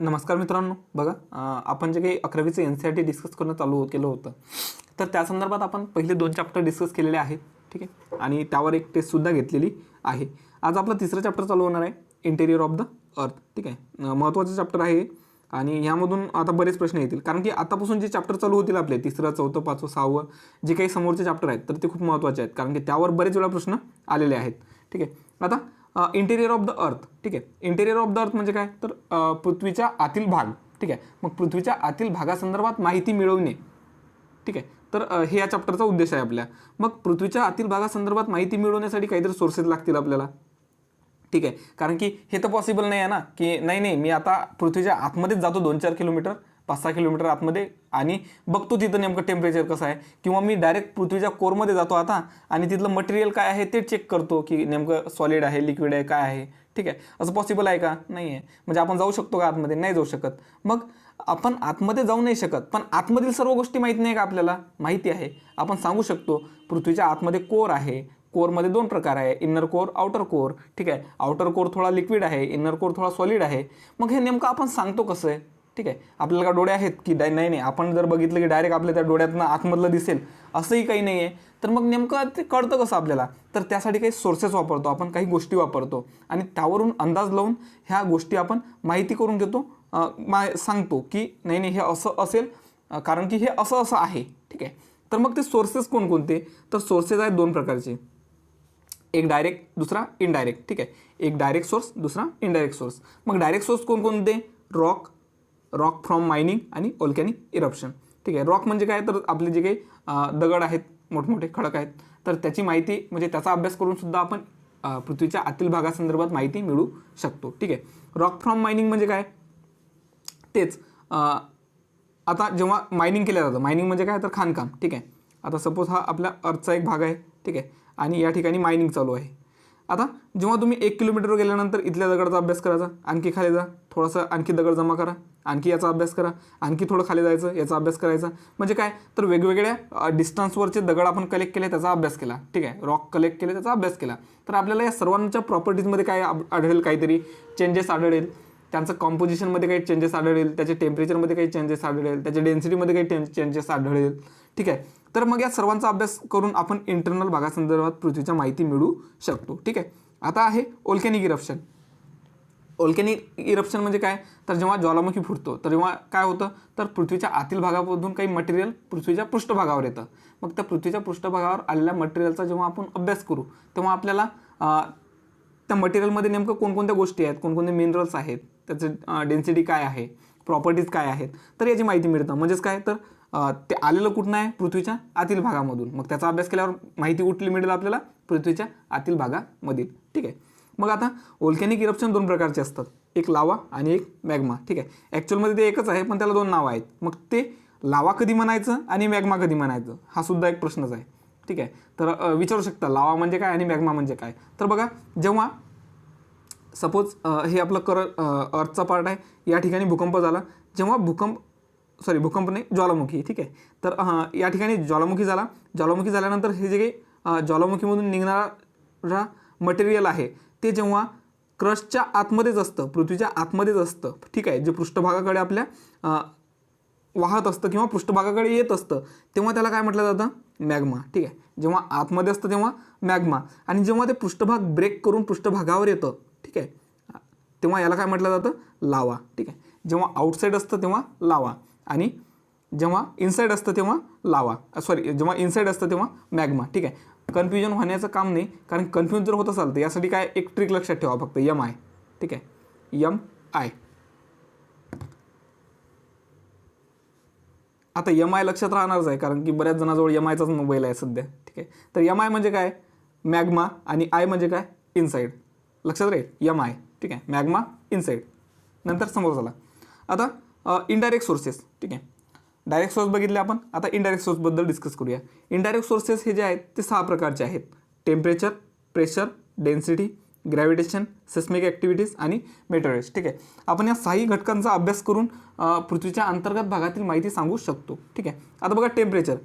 नमस्कार मित्रांनो. बघा आपण जे काही अकरावीचं N C R T discuss करणं चालू केलं होतं तर त्या संदर्भात आपण पहिले दोन चॅप्टर डिस्कस केलेले आहेत ठीक आहे? आणि त्यावर एक टेस्टसुद्धा घेतलेली आहे. आज आपलं तिसरं चॅप्टर चालू होणार आहे इंटेरियर ऑफ द अर्थ ठीक आहे? महत्त्वाचं चॅप्टर आहे आणि ह्यामधून आता बरेच प्रश्न येतील कारण की आतापासून जे चॅप्टर चालू होतील आपले तिसरं चौथं पाचवं सहावं जे काही समोरचे चॅप्टर आहेत तर ते खूप महत्त्वाचे आहेत कारण की त्यावर बरेच वेळा प्रश्न आलेले आहेत ठीक आहे? आता इंटेरियर ऑफ द अर्थ ठीक आहे? इंटेरियर ऑफ द अर्थ म्हणजे काय? तर पृथ्वीच्या आतील भाग. ठीक आहे? मग पृथ्वीच्या आतील भागासंदर्भात माहिती मिळवणे. ठीक आहे? तर हे या चॅप्टरचा उद्देश आहे आपल्या. मग पृथ्वीच्या आतील भागासंदर्भात माहिती मिळवण्यासाठी काहीतरी सोर्सेस लागतील आपल्याला. ठीक आहे? कारण की हे तर पॉसिबल नाही आहे ना? की नाही नाही. मी आता पृथ्वीच्या आतमध्येच जातो दोन चार किलोमीटर. पाच सहा किलोमीटर आतमध्ये आणि बघतो तिथं नेमकं टेम्परेचर कसं आहे. किंवा मी डायरेक्ट पृथ्वीच्या कोरमध्ये जातो आता आणि तिथलं मटेरियल काय आहे ते चेक करतो की नेमकं सॉलिड आहे लिक्विड आहे काय आहे. ठीक आहे? असं पॉसिबल आहे का? नाही आहे म्हणजे आपण जाऊ शकतो का आतमध्ये? नाही जाऊ शकत. मग आपण आतमध्ये जाऊ नाही शकत. पण आतमधील सर्व गोष्टी माहीत नाही का आपल्याला? माहिती आहे. आपण सांगू शकतो पृथ्वीच्या आतमध्ये कोर आहे. कोरमध्ये दोन प्रकार आहे. इनर कोर आउटर कोर ठीक आहे? आउटर कोर थोडा लिक्विड आहे. इनर कोर थोडा सॉलिड आहे. मग हे नेमकं आपण सांगतो कसं आहे? ठीक आहे. आपल्याला का डोळे आहेत की डाय- नाही नाही. आपण जर बघितलं की डायरेक्ट आपल्या त्या डोळ्यातनं आतमधलं दिसेल असंही काही नाही आहे तर मग नेमकं ते कळतं कसं आपल्याला? तर त्यासाठी काही सोर्सेस वापरतो आपण काही गोष्टी वापरतो. आणि त्यावरून अंदाज लावून ह्या गोष्टी आपण माहिती करून घेतो मा सांगतो की नाही नाही हे असं असेल कारण की हे असं असं आहे. ठीक आहे. तर मग ते सोर्सेस कोणकोणते? तर सोर्सेस आहेत दोन प्रकारचे. एक डायरेक्ट दुसरा इनडायरेक्ट ठीक आहे. एक डायरेक्ट सोर्स दुसरा इनडायरेक्ट सोर्स मग डायरेक्ट सोर्स कोणकोणते? रॉक रॉक फ्रॉम मायनिंग आणि ओल्कॅनिक इरप्शन ठीक आहे रॉक म्हणजे काय? तर आपले जे काही दगड आहेत मोठमोठे खडक आहेत तर त्याची माहिती म्हणजे त्याचा अभ्यास करून सुद्धा आपण पृथ्वीच्या आतील भागासंदर्भात माहिती मिळवू शकतो. ठीक आहे रॉक फ्रॉम मायनिंग म्हणजे काय? तेच आता जेव्हा मायनिंग केलं जातं मायनिंग म्हणजे काय? तर खाणकाम. ठीक आहे आता सपोज हा आपल्या अर्थचा एक भाग आहे. ठीक आहे आणि या ठिकाणी मायनिंग चालू आहे. आता जेव्हा तुम्ही एक किलोमीटरवर गेल्यानंतर इथल्या दगडाचा अभ्यास करायचा आणखी खाली जा थोडासा आणखी दगड जमा करा आणखी याचा अभ्यास करा आणखी थोडं खाली जायचं याचा अभ्यास करायचा. म्हणजे काय? तर वेगवेगळ्या डिस्टन्सवरचे दगड आपण कलेक्ट केले त्याचा अभ्यास केला. ठीक आहे? रॉक कलेक्ट केले त्याचा अभ्यास केला. तर आपल्याला या सर्वांच्या प्रॉपर्टीजमध्ये काय आढळेल काहीतरी? चेंजेस आढळेल. त्यांचं कॉम्पोजिशनमध्ये काही चेंजेस आढळेल त्याचे टेम्परेचरमध्ये काही चेंजेस आढळेल त्याच्या डेन्सिटीमध्ये काही चेंजेस आढळेल. ठीक आहे. तर मग या सर्वांचा अभ्यास करून आपण इंटरनल भागासंदर्भात पृथ्वीच्या माहिती मिळू शकतो. ठीक आहे. आता आहे ओल्कॅनिक इरप्शन ओल्कॅनिक इरप्शन म्हणजे काय? तर जेव्हा ज्वालामुखी फुटतो तर तेव्हा काय होतं? तर पृथ्वीच्या आतील भागामधून काही मटेरियल पृथ्वीच्या पृष्ठभागावर येतं. मग त्या पृथ्वीच्या पृष्ठभागावर आलेल्या मटेरियलचा जेव्हा आपण अभ्यास करू तेव्हा आपल्याला त्या मटेरियलमध्ये नेमकं कोणकोणत्या गोष्टी आहेत? कोणकोणते मिनरल्स आहेत? त्याचे डेन्सिटी काय आहे? प्रॉपर्टीज काय आहेत? तर याची माहिती मिळतं. म्हणजेच काय? तर ते आलेलं कुठनं आहे? पृथ्वीच्या आतील भागामधून. मग त्याचा अभ्यास केल्यावर माहिती कुठली मिळेल आपल्याला? पृथ्वीच्या आतील भागामधील. ठीक आहे. मग आता ओल्कॅनिक इरप्शन दोन प्रकारचे असतात. एक लावा आणि एक मॅग्मा ठीक आहे. ॲक्च्युअलमध्ये ते एकच आहे पण त्याला दोन नावं आहेत. मग ते लावा कधी म्हणायचं आणि मॅग्मा कधी म्हणायचं? हा सुद्धा एक प्रश्नच आहे. ठीक आहे. तर विचारू शकता लावा म्हणजे काय आणि मॅग्मा म्हणजे काय? तर बघा जेव्हा सपोज हे आपलं कर अर्थचा पार्ट आहे या ठिकाणी भूकंप झाला. जेव्हा भूकंप सॉरी भूकंप नाही ज्वालामुखी ठीक आहे. तर या ठिकाणी ज्वालामुखी झाला. ज्वालामुखी झाल्यानंतर हे जे काही ज्वालामुखीमधून निघणारा मटेरियल आहे ते जेव्हा क्रस्टच्या आतमध्येच असतं पृथ्वीच्या आतमध्येच असतं ठीक आहे जे पृष्ठभागाकडे आपल्या वाहत असतं किंवा पृष्ठभागाकडे येत असतं तेव्हा त्याला काय म्हटलं जातं? मॅग्मा ठीक आहे. जेव्हा आतमध्ये असतं तेव्हा मॅग्मा. आणि जेव्हा ते पृष्ठभाग ब्रेक करून पृष्ठभागावर येतं ठीक आहे तेव्हा याला काय म्हटलं जातं? लावा ठीक आहे. जेव्हा आउटसाईड असतं तेव्हा लावा. आणि जेव्हा इनसाईड असतं तेव्हा लावा. सॉरी जेव्हा इनसाईड असतं तेव्हा मॅग्मा ठीक आहे? कन्फ्युजन होण्याचं काम नाही कारण कन्फ्युज जर होत असाल तर यासाठी काय एक ट्रिक लक्षात ठेवा फक्त. यम आय ठीक आहे? यम आय आता एम आय लक्षात राहणारच आहे कारण की बऱ्याच जणांजवळ एम आयचाच मोबाईल आहे सध्या. ठीक आहे? तर एम आय म्हणजे काय? मॅग्मा आणि आय म्हणजे काय? इनसाईड लक्षात राहील? यम आय ठीक आहे? मॅग्मा इनसाईड नंतर समोर झाला आता इनडायरेक्ट सोर्सेस ठीक आहे? डायरेक्ट सोर्स बघितले आपण आता इनडायरेक्ट सोर्सबद्दल डिस्कस करूया. इनडायरेक्ट सोर्सेस हे जे आहेत ते सहा प्रकारचे आहेत. Temperature pressure density gravitation seismic activities आणि मेटेरियल्स ठीक आहे? आपण या सहाही घटकांचा अभ्यास करून पृथ्वीच्या अंतर्गत भागातील माहिती सांगू शकतो ठीक आहे? आता बघा टेम्परेचर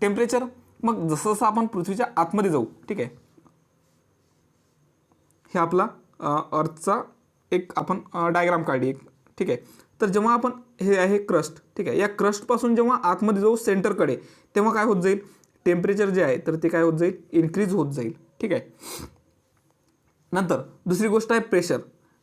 टेम्परेचर मग जसं जसं आपण पृथ्वीच्या आतमध्ये जाऊ ठीक आहे? हे आपला अर्थचा एक आपण डायग्राम काढली एक ठीक आहे? तर जेव्हा आपण हे आहे क्रस्ट ठीक आहे? या क्रस्टपासून जेव्हा आतमध्ये जाऊ सेंटरकडे तेव्हा काय होत जाईल? टेम्परेचर जे आहे तर ते काय होत जाईल? इन्क्रीज होत जाईल. ठीक आहे? नंतर दुसरी गोष्ट आहे प्रेशर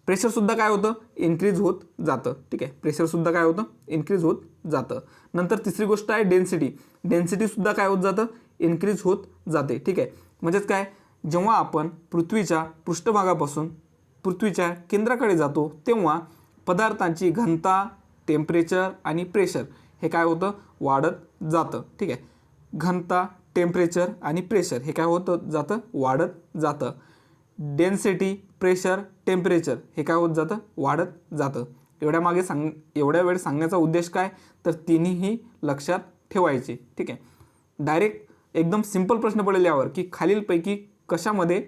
प्रेशरसुद्धा काय होतं? इन्क्रीज होत जातं. ठीक आहे? प्रेशरसुद्धा काय होतं? इन्क्रीज होत जातं. नंतर तिसरी गोष्ट आहे डेन्सिटी डेन्सिटीसुद्धा काय होत जातं? इन्क्रीज होत जाते. ठीक आहे? म्हणजेच काय? जेव्हा आपण पृथ्वीच्या पृष्ठभागापासून पृथ्वीच्या केंद्राकडे जातो तेव्हा पदार्थांची घनता टेम्परेचर आणि प्रेशर हे काय होतं? वाढत जातं. ठीक आहे? घनता टेम्परेचर आणि प्रेशर हे काय होतं जातं? वाढत जातं. डेन्सिटी प्रेशर टेम्परेचर हे काय होत जातं? वाढत जातं. एवढ्या मागे सांग एवढ्या वेळ सांगण्याचा उद्देश काय? तर तिन्हीही लक्षात ठेवायचे. ठीक आहे? डायरेक्ट एकदम सिंपल प्रश्न पडेल यावर की खालीलपैकी कशामध्ये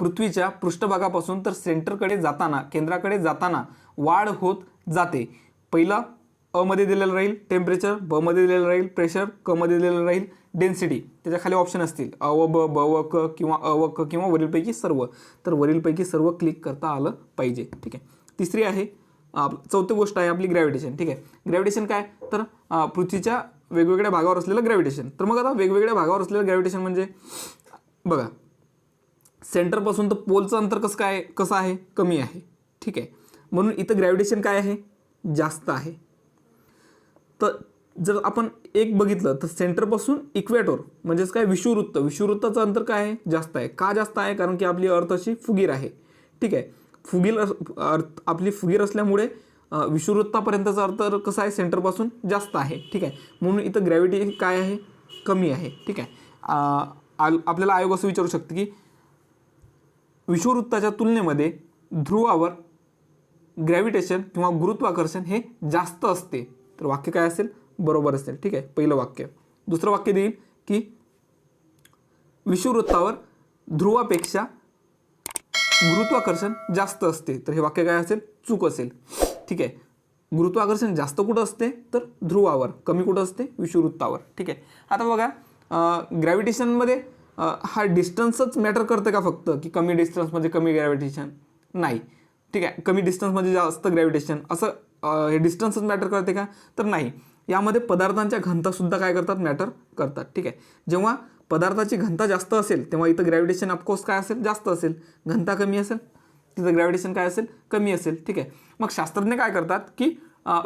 पृथ्वीच्या पृष्ठभागापासून तर सेंटरकडे जाताना केंद्राकडे जाताना वाढ होत जाते. पहिला अमध्ये दिलेलं राहील टेम्परेचर बमध्ये दिलेलं राहील प्रेशर कमध्ये दिलेलं राहील डेन्सिटी त्याच्याखाली ऑप्शन असतील अ व ब ब व क किंवा अ व क किंवा वरीलपैकी सर्व. तर वरीलपैकी सर्व क्लिक करता आलं पाहिजे ठीक आहे. तिसरी आहे आप चौथी गोष्ट आहे आपली ग्रॅव्हिटेशन ठीक आहे. ग्रॅव्हिटेशन काय? तर पृथ्वीच्या वेगवेगळ्या भागावर असलेलं ग्रॅव्हिटेशन तर मग आता वेगवेगळ्या भागावर असलेलं ग्रॅव्हिटेशन म्हणजे बघा सेंटरपासून तर पोलचं अंतर कसं काय कसं आहे? कमी आहे. ठीक आहे. म्हणून इथं ग्रॅव्हिटेशन काय आहे? जास्त आहे. तर जर आपण एक बघितलं तर सेंटरपासून इक्वेटोर म्हणजेच काय विषुवृत्त विषुवृत्ताचं अंतर काय आहे? जास्त आहे. का जास्त आहे? कारण की आपली अर्थ अशी फुगीर आहे. ठीक आहे. फुगीर अर्थ आपली फुगीर असल्यामुळे विषुवृत्तापर्यंतचा अर्थ अंतर कसं आहे? सेंटरपासून जास्त आहे. ठीक आहे. म्हणून इथं ग्रॅव्हिटी काय आहे? कमी आहे. ठीक आहे. आपल्याला आयोग असं विचारू शकते की विषुववृत्ताच्या तुलनेमध्ये ध्रुवावर ग्रॅव्हिटेशन किंवा गुरुत्वाकर्षण हे जास्त असते. तर वाक्य काय असेल? बरोबर असेल. ठीक आहे? पहिलं वाक्य. दुसरं वाक्य देईल की विषुववृत्तावर ध्रुवापेक्षा गुरुत्वाकर्षण जास्त असते. तर हे वाक्य काय असेल? चूक असेल. ठीक आहे? गुरुत्वाकर्षण जास्त कुठं असते? तर ध्रुवावर. कमी कुठं असते? विषुववृत्तावर. ठीक आहे? आता बघा ग्रॅव्हिटेशनमध्ये हा डिस्टन्सच मॅटर करतं का फक्त? की कमी डिस्टन्स म्हणजे कमी ग्रॅव्हिटेशन नाही. ठीक आहे. कमी डिस्टन्स म्हणजे जास्त ग्रॅव्हिटेशन असं हे डिस्टन्सच मॅटर करते का? तर नाही. यामध्ये पदार्थांच्या घनतासुद्धा काय करतात? मॅटर करतात. ठीक आहे. जेव्हा पदार्थाची घनता जास्त असेल तेव्हा इथं ग्रॅव्हिटेशन ऑफकोर्स काय असेल? जास्त असेल. घनता कमी असेल. तिथं ग्रॅव्हिटेशन काय असेल? कमी असेल. ठीक आहे. मग शास्त्रज्ञ काय करतात? की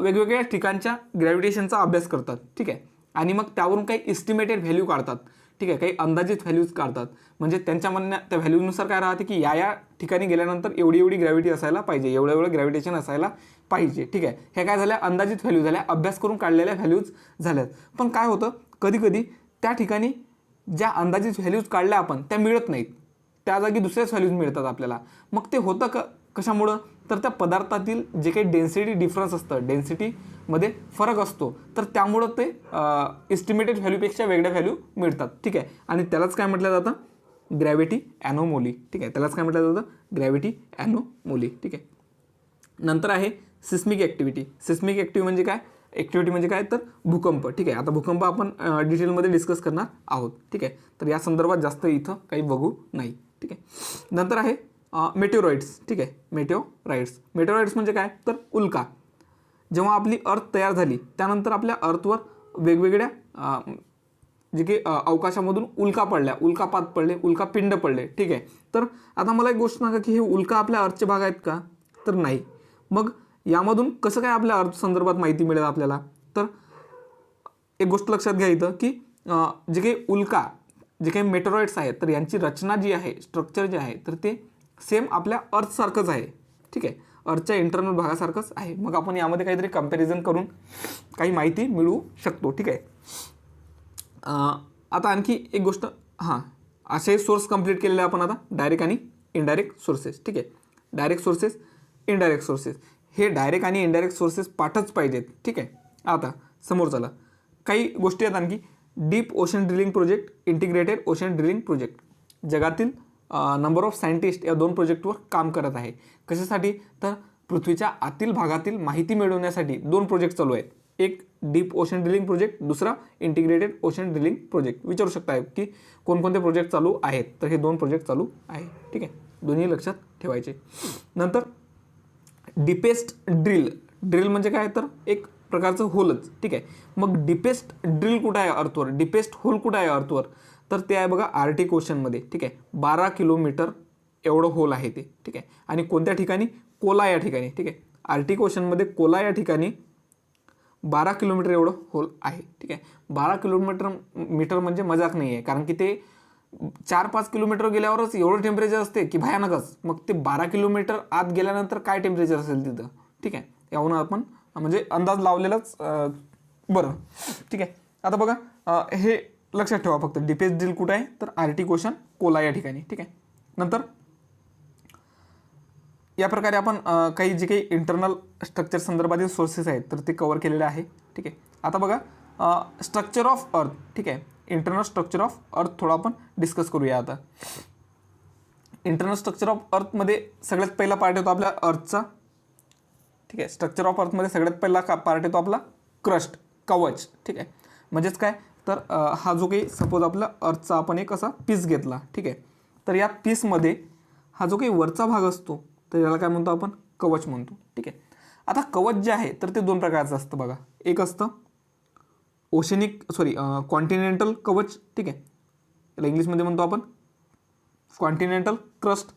वेगवेगळ्या ठिकाणच्या ग्रॅव्हिटेशनचा अभ्यास करतात. ठीक आहे. आणि मग त्यावरून काही इस्टिमेटेड व्हॅल्यू काढतात. ठीक आहे काही अंदाजित व्हॅल्यूज काढतात. म्हणजे त्यांच्या म्हणण्या त्या व्हॅल्यूनुसार काय राहते की या या ठिकाणी गेल्यानंतर एवढी एवढी ग्रॅव्हिटी असायला पाहिजे एवढं एवढं ग्रॅव्हिटेशन असायला पाहिजे. ठीक आहे हे काय झाल्या अंदाजित व्हॅल्यू झाल्या अभ्यास करून काढलेल्या व्हॅल्यूज झाल्यात. पण काय होतं? कधीकधी त्या ठिकाणी ज्या अंदाजित व्हॅल्यूज काढल्या आपण त्या मिळत नाहीत. त्या जागी दुसऱ्याच व्हॅल्यूज मिळतात आपल्याला. मग ते होतं क? कशामुळं? तर त्या पदार्थातील जे काही डेन्सिटी डिफरन्स असतं डेन्सिटीमध्ये फरक असतो तर त्यामुळं ते एस्टिमेटेड व्हॅल्यूपेक्षा वेगळ्या व्हॅल्यू मिळतात. ठीक आहे? आणि त्यालाच काय म्हटलं जातं? ग्रॅव्हिटी ॲनोमोली ठीक आहे? त्यालाच काय म्हटलं जातं? ग्रॅव्हिटी ॲनोमोली ठीक आहे? नंतर आहे सिस्मिक ॲक्टिव्हिटी सिस्मिक ॲक्टिव्ह म्हणजे काय? ॲक्टिव्हिटी म्हणजे काय? तर भूकंप. ठीक आहे? आता भूकंप आपण डिटेलमध्ये डिस्कस करणार आहोत. ठीक आहे? तर या संदर्भात जास्त इथं काही बघू नाही. ठीक आहे? नंतर आहे मेटेओराइड्स ठीक आहे? मेटेओराइड्स मेटेओराइड्स म्हणजे काय? तर उल्का. जेव्हा आपली अर्थ तयार झाली त्यानंतर आपल्या अर्थवर वेगवेगळ्या जे की अवकाशामधून उल्का पडल्या. उल्कापात पडले उल्का पिंड पडले. ठीक आहे? तर आता मला एक गोष्ट सांगा की हे उल्का आपल्या अर्थचे भाग आहेत का? तर नाही. मग यामधून कसं काय आपल्या अर्थ संदर्भात माहिती मिळेल आपल्याला? तर एक गोष्ट लक्षात घ्या इथं की जे काही उल्का जे काही मेटेरॉइड्स आहेत तर यांची रचना जी आहे स्ट्रक्चर जे आहे तर ते सेम आपल्या अर्थसारखंच आहे. ठीक आहे? अर्थच्या इंटरनल भागासारखंच आहे. मग आपण यामध्ये काहीतरी कंपॅरिझन करून काही माहिती मिळवू शकतो. ठीक आहे? आता आणखी एक गोष्ट हां. असे सोर्स कंप्लीट केलेले आपण आता डायरेक्ट आणि इनडायरेक्ट सोर्सेस ठीक आहे? डायरेक्ट सोर्सेस इनडायरेक्ट सोर्सेस हे डायरेक्ट आणि इनडायरेक्ट सोर्सेस पाठच पाहिजेत. ठीक आहे? आता समोर चला काही गोष्टी आहेत आणखी. Deep ocean drilling project integrated ocean drilling project जगातील नंबर ऑफ सायंटिस्ट या दोन प्रोजेक्टवर काम करत आहे. कशासाठी? तर पृथ्वीच्या आतील भागातील माहिती मिळवण्यासाठी दोन प्रोजेक्ट चालू आहेत. एक डीप ओशन ड्रिलिंग प्रोजेक्ट दुसरा इंटिग्रेटेड ओशन ड्रिलिंग प्रोजेक्ट विचारू शकता की कोणकोणते प्रोजेक्ट चालू आहेत? तर हे दोन प्रोजेक्ट चालू आहे. ठीक आहे? दोन्ही लक्षात ठेवायचे. नंतर डिपेस्ट ड्रिल ड्रिल म्हणजे काय? तर एक प्रकारचं होलच. ठीक आहे? मग डिपेस्ट ड्रिल कुठं आहे अर्थवर? डिपेस्ट होल कुठं आहे अर्थवर? तर ते आहे बघा आर टी क्वेश्चनमध्ये ठीक आहे. बारा किलोमीटर एवढं होल आहे ते ठीक आहे. आणि कोणत्या ठिकाणी? कोला या ठिकाणी ठीक आहे. आर टी क्वेश्चनमध्ये कोला या ठिकाणी बारा किलोमीटर एवढं होल आहे ठीक आहे. बारा किलोमीटर मीटर म्हणजे मजाक नाही आहे कारण की ते चार पाच किलोमीटर गेल्यावरच एवढं टेम्परेचर असते की भयानकच. मग ते बारा किलोमीटर आत गेल्यानंतर काय टेम्परेचर असेल तिथं ठीक आहे. यावरून आपण म्हणजे अंदाज लावलेलाच बरं ठीक आहे. आता बघा हे लक्षात ठेवा फक्त. डिफेन्स डील कुठं आहे? तर आर्टिक ओशन कोला या ठिकाणी. ठीक आहे? नंतर या प्रकारे आपण काही जे काही इंटरनल स्ट्रक्चर संदर्भातील सोर्सेस आहेत तर ते कवर केलेले आहे. ठीक आहे? आता बघा स्ट्रक्चर ऑफ अर्थ ठीक आहे? इंटरनल स्ट्रक्चर ऑफ अर्थ थोडं आपण डिस्कस करूया आता. इंटरनल स्ट्रक्चर ऑफ अर्थमध्ये सगळ्यात पहिला पार्ट येतो आपल्या अर्थचा ठीक आहे? स्ट्रक्चर ऑफ अर्थमध्ये सगळ्यात पहिला का पार्ट येतो आपला क्रस्ट कवच. ठीक आहे? म्हणजेच काय? तर हा जो काही सपोज आपला अर्थचा आपण एक असा पीस घेतला ठीक आहे? तर या पीसमध्ये हा जो काही वरचा भाग असतो तर याला काय म्हणतो आपण? कवच म्हणतो ठीक आहे? आता कवच जे आहे तर ते दोन प्रकारचं असतं बघा. एक असतं ओशनिक सॉरी कॉन्टिनेंटल कवच ठीक आहे? याला इंग्लिशमध्ये म्हणतो आपण कॉन्टिनेंटल क्रस्ट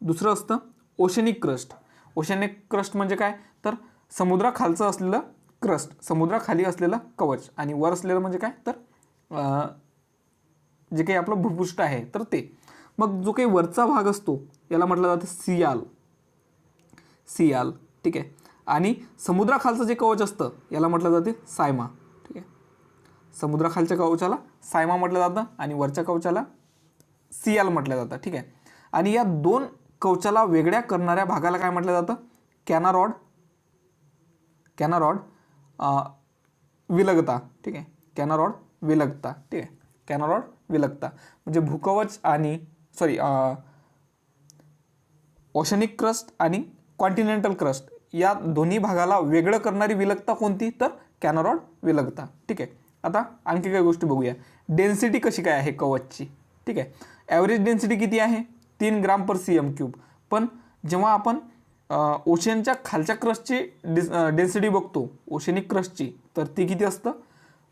दुसरं असतं ओशनिक क्रस्ट ओशनिक क्रस्ट म्हणजे काय? तर समुद्राखालचं असलेलं क्रस्ट समुद्राखाली असलेलं कवच. आणि वर असलेलं म्हणजे काय? तर जे काही आपलं भूपृष्ठ आहे तर ते. मग जो काही वरचा भाग असतो याला म्हटलं जातं सियाल. सियाल ठीक आहे. आणि समुद्राखालचं जे कवच असतं याला म्हटलं जाते सायमा. ठीक आहे. समुद्राखालच्या कवचाला सायमा म्हटलं जातं आणि वरच्या कवचाला सियाल म्हटलं जातं ठीक आहे. आणि या दोन कवचाला वेगळ्या करणाऱ्या भागाला काय म्हटलं जातं? कॅनारॉड. कॅनारॉड विलगता ठीक आहे? कॅनारॉड विलगता ठीक आहे? कॅनारॉड विलगता. म्हणजे भूकवच आणि सॉरी ओशनिक क्रस्ट आणि कॉन्टिनेंटल क्रस्ट या दोन्ही भागाला वेगळं करणारी विलगता कोणती? तर कॅनारॉड विलगता. ठीक आहे? आता आणखी काही गोष्टी बघूया. डेन्सिटी कशी काय आहे कवचची? ठीक आहे? ॲव्हरेज डेन्सिटी किती आहे? तीन gram per C M cube पण जेव्हा आपण ओशनच्या खालच्या क्रस्टची डिस डेन्सिटी बघतो. ओशेनिक क्रस्टची तर ती किती असतं?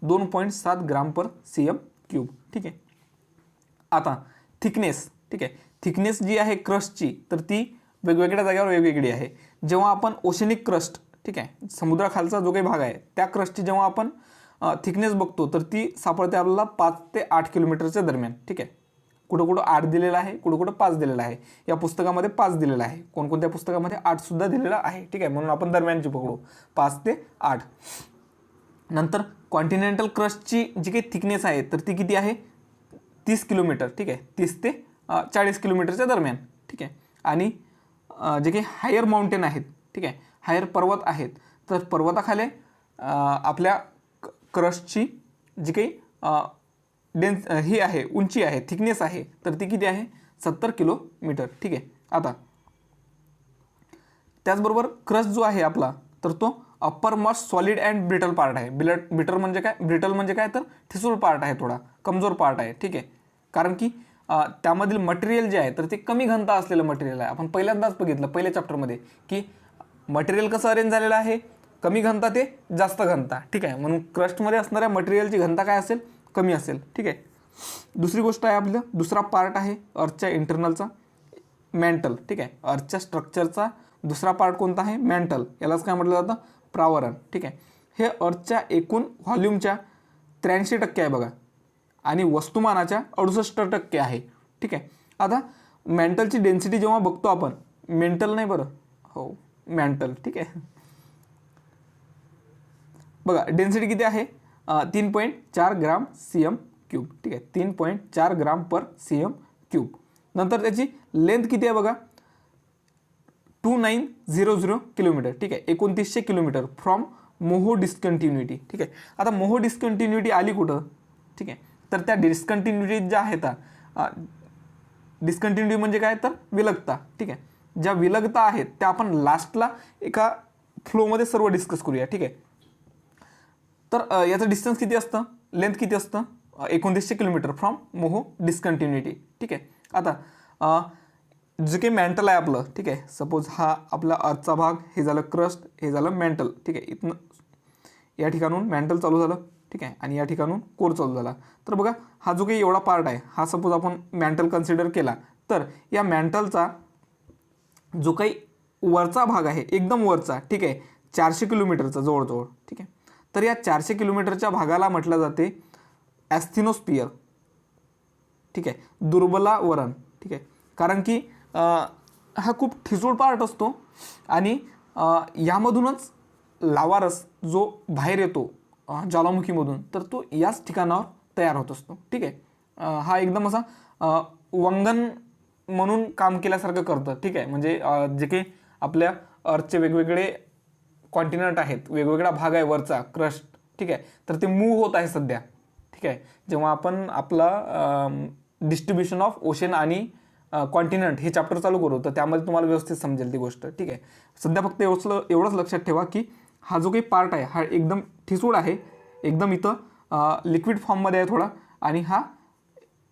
दोन पॉईंट सात gram per C M cube ठीक आहे? आता थिकनेस ठीक आहे? थिकनेस जी आहे क्रस्टची तर ती वेगवेगळ्या जागेवर वेगवेगळी आहे. जेव्हा आपण ओशेनिक क्रस्ट ठीक आहे? समुद्राखालचा जो काही भाग आहे त्या क्रस्टची जेव्हा आपण थिकनेस बघतो तर ती सापडते आपल्याला पाच ते आठ किलोमीटरच्या दरम्यान. ठीक आहे? कुठं कुठं आठ दिलेलं आहे कुठं कुठं पाच दिलेलं आहे. या पुस्तकामध्ये पाच दिलेलं आहे. कोणकोणत्या पुस्तकामध्ये आठसुद्धा दिलेलं आहे. ठीक आहे म्हणून आपण दरम्यानची पकडू. पाच ते आठ. नंतर कॉन्टिनेंटल क्रस्टची जी काही थिकनेस आहे तर ती किती आहे? तीस किलोमीटर ठीक आहे तीस ते चाळीस किलोमीटरच्या दरम्यान. ठीक आहे आणि जे काही हायर माउंटेन आहेत ठीक आहे हायर पर्वत आहेत तर पर्वताखाली आपल्या क- क्रस्टची जी काही डेन्स ही आहे उंची आहे थिकनेस आहे तर ती किती आहे? सत्तर किलोमीटर ठीक आहे? आता त्याचबरोबर क्रस्ट जो आहे आपला तर तो upper must solid and brittle part आहे. बिलट ब्रिटल म्हणजे काय? ब्रिटल म्हणजे काय? तर ठिसूळ पार्ट आहे थोडा कमजोर पार्ट आहे. ठीक आहे? कारण की त्यामधील मटेरियल जे आहे तर ते कमी घनता असलेलं मटेरियल आहे. आपण पहिल्यांदाच बघितलं पहिल्या चॅप्टरमध्ये की मटेरियल कसं अरेंज झालेलं आहे? कमी घनता ते जास्त घनता. ठीक आहे? म्हणून क्रस्टमध्ये असणाऱ्या मटेरियलची घनता काय असेल? कमी असेल. ठीक आहे? दुसरी गोष्ट आहे आपलं दुसरा पार्ट आहे अर्थच्या इंटरनलचा मेंटल ठीक आहे? अर्थच्या स्ट्रक्चरचा दुसरा पार्ट कोणता आहे? मेंटल यालाच काय म्हटलं जातं? प्रावरण. ठीक आहे? हे अर्थच्या एकूण व्हॉल्यूमच्या त्र्याऐंशी टक्के आहे बघा. आणि वस्तुमानाच्या अडुसष्ट टक्के आहे. ठीक आहे? आता मेंटलची डेन्सिटी जेव्हा बघतो आपण मेंटल नाही बरं. हो मेंटल ठीक आहे? बघा डेन्सिटी किती आहे? तीन पॉईंट चार ग्राम सी एम क्यूब. ठीक आहे. तीन पॉईंट चार gram per C M cube. नंतर त्याची लेंथ किती आहे बघा? Two nine zero zero kilometre. ठीक आहे. एकोणतीसशे किलोमीटर फ्रॉम मोहो डिस्कंटिन्युटी. ठीक आहे. आता मोहो डिस्कंटिन्युटी आली कुठं? ठीक आहे. तर त्या डिस्कंटिन्युटी ज्या आहेत डिस्कंटिन्युटी म्हणजे काय? तर विलगता. ठीक आहे. ज्या विलगता आहेत त्या आपण लास्टला एका फ्लोमध्ये सर्व डिस्कस करूया. ठीक आहे. तर याचं डिस्टन्स किती असतं? लेंथ किती असतं? एकोणतीसशे किलोमीटर फ्रॉम मोहो डिस्कंटिन्युटी ठीक आहे? आता जे काही मॅन्टल आहे आपलं ठीक आहे? सपोज हा आपला अर्थचा भाग हे झालं क्रस्ट हे झालं मॅन्टल ठीक आहे? इथनं या ठिकाणून मॅन्टल चालू झालं. ठीक आहे? आणि या ठिकाणून कोर चालू झाला. तर बघा हा जो काही एवढा पार्ट आहे हा सपोज आपण मॅन्टल कन्सिडर केला. तर या मॅन्टलचा जो काही वरचा भाग आहे एकदम वरचा ठीक आहे? चारशे किलोमीटरचा जवळजवळ. ठीक आहे? तर या चारशे किलोमीटरच्या भागाला म्हटलं जाते ॲस्थिनोस्पियर ठीक आहे. दुर्बला वरण. ठीक आहे. कारण की हा खूप ठिसूळ पार्ट असतो आणि यामधूनच लावारस जो बाहेर येतो ज्वालामुखीमधून तर तो याच ठिकाणावर तयार होत असतो. ठीक आहे. हा एकदम असा वंगन म्हणून काम केल्यासारखं करतं. ठीक आहे. म्हणजे जे काही आपल्या अर्थचे वेगवेगळे कॉन्टिनेंट आहेत वेगवेगळा भाग आहे वरचा क्रस्ट ठीक आहे? तर ते मूव्ह होत आहे सध्या ठीक आहे? जेव्हा आपण आपला डिस्ट्रीब्युशन ऑफ ओशन आणि कॉन्टिनेंट हे चॅप्टर चालू करू तर त्यामध्ये तुम्हाला व्यवस्थित समजेल ती गोष्ट ठीक आहे? सध्या फक्त एवढंच एवढंच लक्षात ठेवा की हा जो काही पार्ट आहे हा एकदम ठिसूळ आहे एकदम इथं लिक्विड फॉर्ममध्ये आहे थोडा आणि हा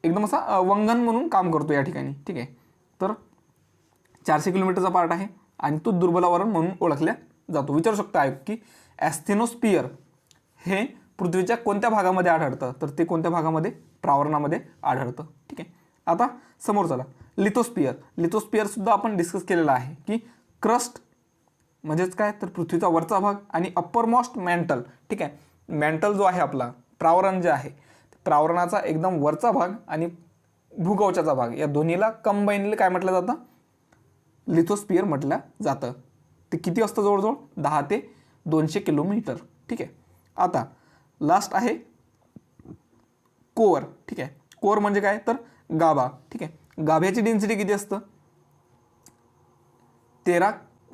एकदम असा वंगन म्हणून काम करतो या ठिकाणी ठीक आहे? तर चारशे किलोमीटरचा पार्ट आहे आणि तो दुर्बलावरण म्हणून ओळखल्या जातो. विचारू शकता आयोग की ॲस्थेनोस्पियर हे पृथ्वीच्या कोणत्या भागामध्ये आढळतं? तर ते कोणत्या भागामध्ये? प्रावरणामध्ये आढळतं. ठीक आहे? आता समोर चला. लिथोस्पियर लिथोस्पियरसुद्धा आपण डिस्कस केलेला आहे की क्रस्ट म्हणजेच काय? तर पृथ्वीचा वरचा भाग आणि अप्पर मोस्ट मॅन्टल ठीक आहे? मॅन्टल जो आहे आपला प्रावरण जे आहे प्रावरणाचा एकदम वरचा भाग आणि भूगवचाचा भाग. या दोन्हीला कंबाईनली काय म्हटलं जातं? लिथोस्पियर म्हटलं जातं. ते किती असतं जवळजवळ? दहा ते दोनशे किलोमीटर. ठीक आहे. आता लास्ट आहे कोअर ठीक आहे. कोअर म्हणजे काय? तर गाभा. ठीक आहे. गाभ्याची डेन्सिटी किती असतं? तेरा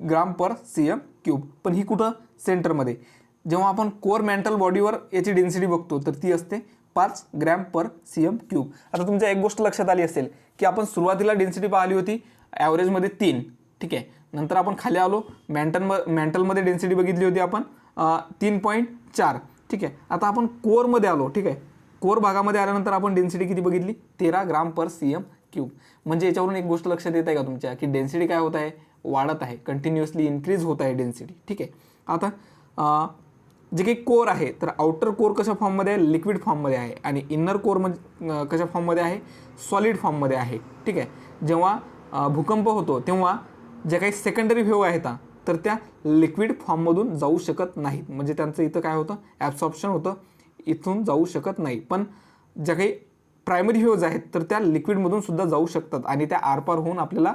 gram per C M cube पण ही कुठं? सेंटरमध्ये जेव्हा आपण कोअर मेंटल बॉडीवर याची डेन्सिटी बघतो तर ती असते पाच gram per C M cube आता तुमच्या एक गोष्ट लक्षात आली असेल की आपण सुरुवातीला डेन्सिटी पाहिली होती ॲव्हरेजमध्ये तीन. ठीक आहे. नंतर आपण खाली आलो. मॅन्टल मॅन्टलमध्ये डेन्सिटी बघितली होती आपण. तीन पॉईंट चार. ठीक आहे. आता आपण कोरमध्ये आलो. ठीक आहे. कोर भागामध्ये आल्यानंतर आपण डेन्सिटी किती बघितली? तेरा gram per C M cube म्हणजे याच्यावरून एक गोष्ट लक्षात येत आहे का तुमच्या? की डेन्सिटी काय होत आहे? वाढत आहे. कंटिन्युअसली इन्क्रीज होत आहे डेन्सिटी ठीक आहे. आता जे काही कोर आहे तर आउटर कोर कशा फॉर्ममध्ये आहे? लिक्विड फॉर्ममध्ये आहे. आणि इनर कोर म्हणजे कशा फॉर्ममध्ये आहे? सॉलिड फॉर्ममध्ये आहे. ठीक आहे. जेव्हा भूकंप होतो तेव्हा ज्या काही सेकंडरी व्हेव आहेत तर त्या लिक्विड फॉर्ममधून जाऊ शकत नाहीत. म्हणजे त्यांचं इथं काय होतं? ॲब्सॉर्प्शन होतं. इथून जाऊ शकत नाही. पण ज्या काही प्रायमरी व्ह्यूज आहेत तर त्या लिक्विडमधून सुद्धा जाऊ शकतात आणि त्या आरपार होऊन आपल्याला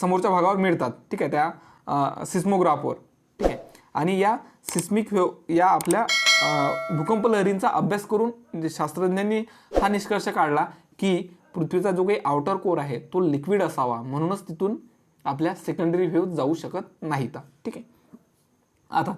समोरच्या भागावर मिळतात. ठीक आहे? त्या सिस्मोग्राफवर ठीक आहे? आणि या सिस्मिक व्ह्यू या आपल्या भूकंप लहरींचा अभ्यास करून जे शास्त्रज्ञांनी हा निष्कर्ष काढला की पृथ्वीचा जो काही आउटर कोर आहे तो लिक्विड असावा. म्हणूनच तिथून आपल्या सेकंडरी व्ह्यू जाऊ शकत नाहीत. ठीक आहे? आता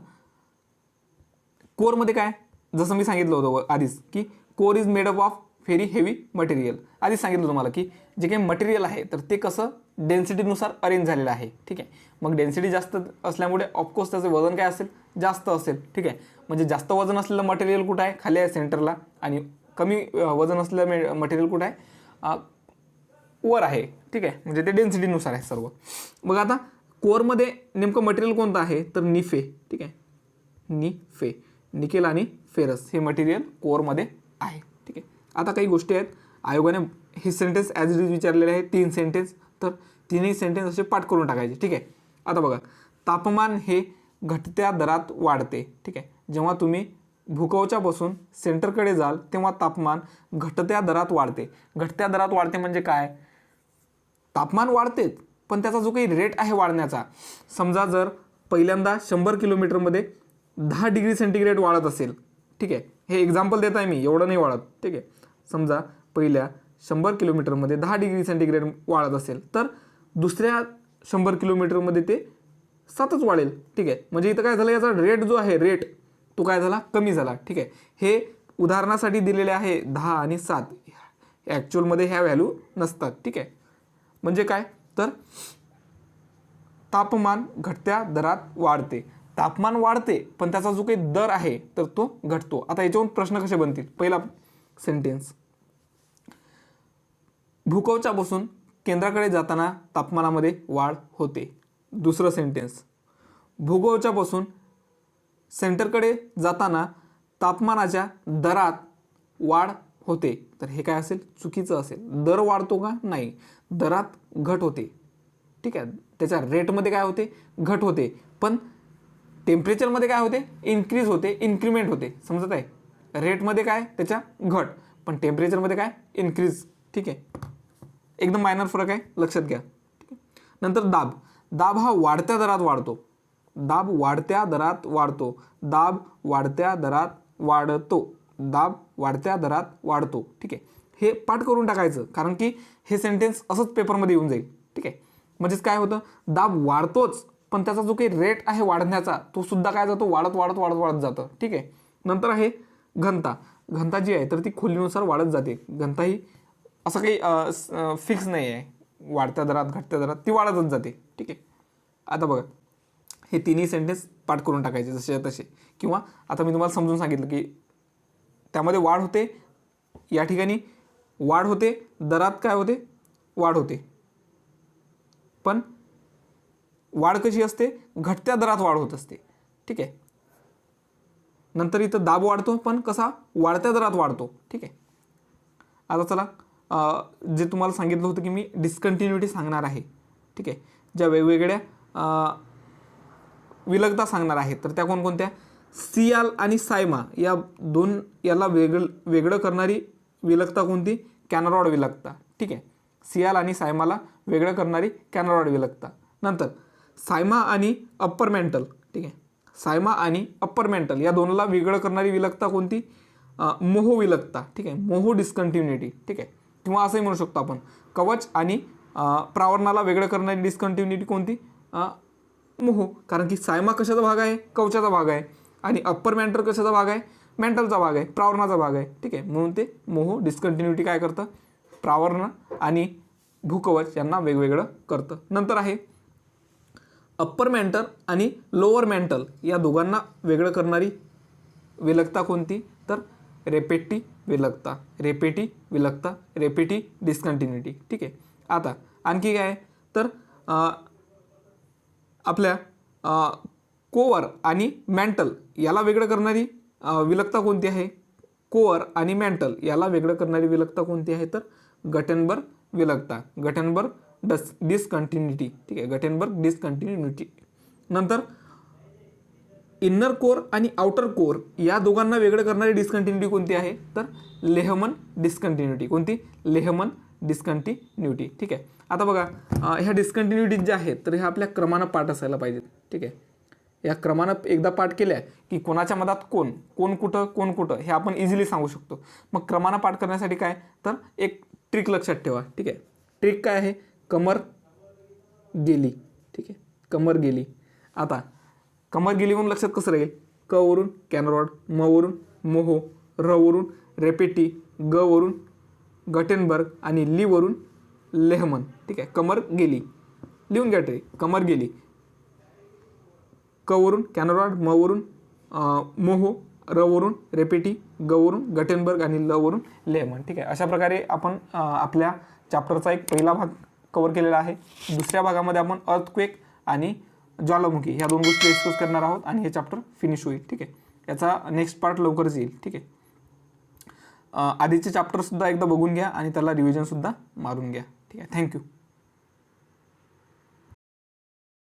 कोरमध्ये काय? जसं मी सांगितलं होतं व- आधीच की core is made up of very heavy material आधीच सांगितलं तुम्हाला की जे काही मटेरियल आहे तर ते कसं डेन्सिटीनुसार अरेंज झालेलं आहे. ठीक आहे? मग डेन्सिटी जास्त असल्यामुळे ऑफकोर्स त्याचं वजन काय असेल? जास्त असेल. ठीक आहे? म्हणजे जास्त वजन असलेलं मटेरियल कुठं आहे? खाली आहे सेंटरला आणि कमी वजन असलेलं मटेरियल कुठं आहे? वर आहे. ठीक आहे? म्हणजे ते डेन्सिटीनुसार आहे सर्व. मग आता कोअरमध्ये नेमकं मटेरियल कोणतं आहे? तर निफे. ठीक आहे? निफे. निकेल आणि फेरस हे मटेरियल कोअरमध्ये आहे. ठीक आहे? आता काही गोष्टी आहेत. आयोगाने हे सेंटेन्स ॲज इट इज विचारलेले आहे. तीन सेंटेन्स तर तिन्ही सेंटेन्स असे पाठ करून टाकायचे. ठीक आहे? आता बघा. तापमान हे घटत्या दरात वाढते. ठीक आहे? जेव्हा तुम्ही भूकवच्यापासून सेंटरकडे जाल तेव्हा तापमान घटत्या दरात वाढते. घटत्या दरात वाढते म्हणजे काय? तापमान वाढतेच पण त्याचा जो काही रेट आहे वाढण्याचा समजा जर पहिल्यांदा शंभर किलोमीटरमध्ये दहा डिग्री सेंटीग्रेड वाढत असेल ठीक आहे हे एक्झाम्पल देत आहे मी एवढं नाही वाढत ठीक आहे. समजा पहिल्या शंभर किलोमीटरमध्ये दहा डिग्री सेंटीग्रेड वाढत असेल तर दुसऱ्या शंभर किलोमीटरमध्ये ते सातच वाढेल ठीक आहे. म्हणजे इथं काय झालं याचा रेट जो आहे रेट तो काय झाला कमी झाला ठीक आहे. हे उदाहरणासाठी दिलेले आहे दहा आणि सात. ॲक्च्युअलमध्ये ह्या व्हॅल्यू नसतात ठीक आहे. म्हणजे काय? तर तापमान घटत्या दरात वाढते. तापमान वाढते पण त्याचा जो काही दर आहे तर तो घटतो. आता याच्यावरून प्रश्न कसे बनतील? पहिला सेंटेन्स भूकवच्यापासून केंद्राकडे जाताना तापमानामध्ये वाढ होते. दुसरं सेंटेन्स भूगोलच्या पासून सेंटरकडे जाताना तापमानाच्या दरात वाढ होते. तर हे काय असेल? चुकीचं असेल. दर वाढतो का? नाही. दरात घट होते. ठीक आहे? त्याच्या रेटमध्ये काय होते? घट होते. पण टेम्परेचरमध्ये काय होते? इन्क्रीज होते इन्क्रीमेंट होते. समजत आहे? रेटमध्ये काय? त्याच्या घट. पण टेम्परेचरमध्ये काय? इन्क्रीज ठीक आहे? एकदम मायनर फरक आहे. लक्षात घ्या. ठीक आहे? नंतर दाब. दाब हा वाढत्या दरात वाढतो. दाब वाढत्या दरात वाढतो. दाब वाढत्या दरात वाढतो. दाब वाढत्या दरात वाढतो. ठीक आहे? हे पाठ करून टाकायचं. कारण की हे सेंटेन्स असंच पेपरमध्ये येऊन जाईल. ठीक आहे? म्हणजेच काय होतं? दाब वाढतोच पण त्याचा जो काही रेट आहे वाढण्याचा तो सुद्धा काय जातो? वाढत वाढत वाढत वाढत जातं. ठीक आहे? नंतर आहे घनता. घनता जी आहे तर ती खोलीनुसार वाढत जाते. घनता ही असं काही फिक्स नाही आहे वाढत्या दरात घटत्या दरात ती वाढतच जाते. ठीक आहे? आता बघा. हे तिन्ही सेंटेन्स पाठ करून टाकायचे जसे तसे. किंवा आता मी तुम्हाला समजून सांगितलं की त्यामध्ये वाढ होते या ठिकाणी वाढ होते दरात काय होते? वाढ होते. पण वाढ कशी असते? घटत्या दरात वाढ होत असते. ठीक आहे? नंतर इथं दाब वाढतो पण कसा? वाढत्या दरात वाढतो. ठीक आहे? आता चला जे तुम्हाला सांगितलं होतं की मी डिस्कंटिन्युटी सांगणार आहे. ठीक आहे? ज्या वेगवेगळ्या विलगता सांगणार आहे तर त्या कोणकोणत्या? सियाल आणि सायमा या दोन याला वेगळं वेगळं करणारी विलगता कोणती? कॅनरॉड विलगता. ठीक आहे? सियाल आणि सायमाला वेगळं करणारी कॅनरॉड विलगता. नंतर सायमा आणि अप्पर मेंटल. ठीक आहे? सायमा आणि अप्पर मेंटल या दोनला वेगळं करणारी विलगता कोणती? मोहो विलगता. ठीक आहे? मोहो डिस्कंटिन्युटी ठीक आहे? किंवा असंही म्हणू शकतो आपण. कवच आणि प्रावरणाला वेगळं करणारी डिस्कंटिन्युटी कोणती? मोहो. कारण की सायमा कशाचा भाग आहे? कवचाचा भाग आहे. आणि अप्पर मेंटल कशाचा भाग आहे? मेंटलचा भाग आहे प्रावरणाचा भाग आहे. ठीक आहे? म्हणून ते मोह डिस्कंटिन्युटी काय करतं? प्रावरण आणि भूकवच यांना वेगवेगळं करतं. नंतर आहे अप्पर मेंटल आणि लोअर मेंटल या दोघांना वेगळं करणारी विलगता कोणती? तर रेपेटी विलगता. रेपेटी विलगता रेपेटी डिस्कंटिन्युटी ठीक आहे? आता आणखी काय आहे? तर आपल्या कोवर आणि मेंटल याला वेगळं करणारी अ, कोणती आहे? कोअर आणि मॅन्टल याला वेगळं करणारी विलगता कोणती आहे? तर गटेनबर्ग विलगता. गटेनबर्ग डस डिसकंटिन्युटी ठीक आहे गटेनबर्ग डिसकंटिन्युटी नंतर इन्नर कोर आणि आउटर कोर या दोघांना वेगळं करणारी डिस्कंटिन्युटी कोणती आहे? तर लेहमन डिस्कंटिन्युटी कोणती? लेहमन डिस्कंटिन्युटी ठीक आहे. आता बघा ह्या डिस्कंटिन्युटीज ज्या आहेत तर ह्या आपल्या क्रमानं पाठ असायला पाहिजेत. ठीक आहे. या क्रमानं एकदा पाठ केल्या की कोणाच्या मधात कोण कोण कुठं कोण कुठं हे आपण इझिली सांगू शकतो. मग क्रमानं पाठ करण्यासाठी काय? तर एक ट्रिक लक्षात ठेवा ठीक आहे? ट्रिक काय आहे? कमर गेली ठीक आहे? कमर गेली. आता कमर गेली म्हणून लक्षात कसं राहील? क वरून कॅनरॉड म वरून मोहो र वरून रेपेटी ग वरून गटेनबर्ग आणि लीवरून लेहमन ठीक आहे? कमर गेली. लिहून घ्या ट्रे कमर गेली. क वरून कॅनरॉड म वरून मोहो र वरून रेपेटी ग वरून गटेनबर्ग आणि ल वरून लेमन ठीक आहे. अशा प्रकारे आपण आपल्या चॅप्टरचा एक पहिला भाग कवर केलेला आहे. दुसऱ्या भागामध्ये आपण अर्थक्वेक आणि ज्वालामुखी ह्या दोन गोष्टी डिस्कस करणार आहोत आणि हे चॅप्टर फिनिश होईल. ठीक आहे. याचा नेक्स्ट पार्ट लवकरच येईल. ठीक आहे. आधीचे चॅप्टरसुद्धा एकदा बघून घ्या आणि त्याला रिव्हिजनसुद्धा मारून घ्या. ठीक आहे. थँक्यू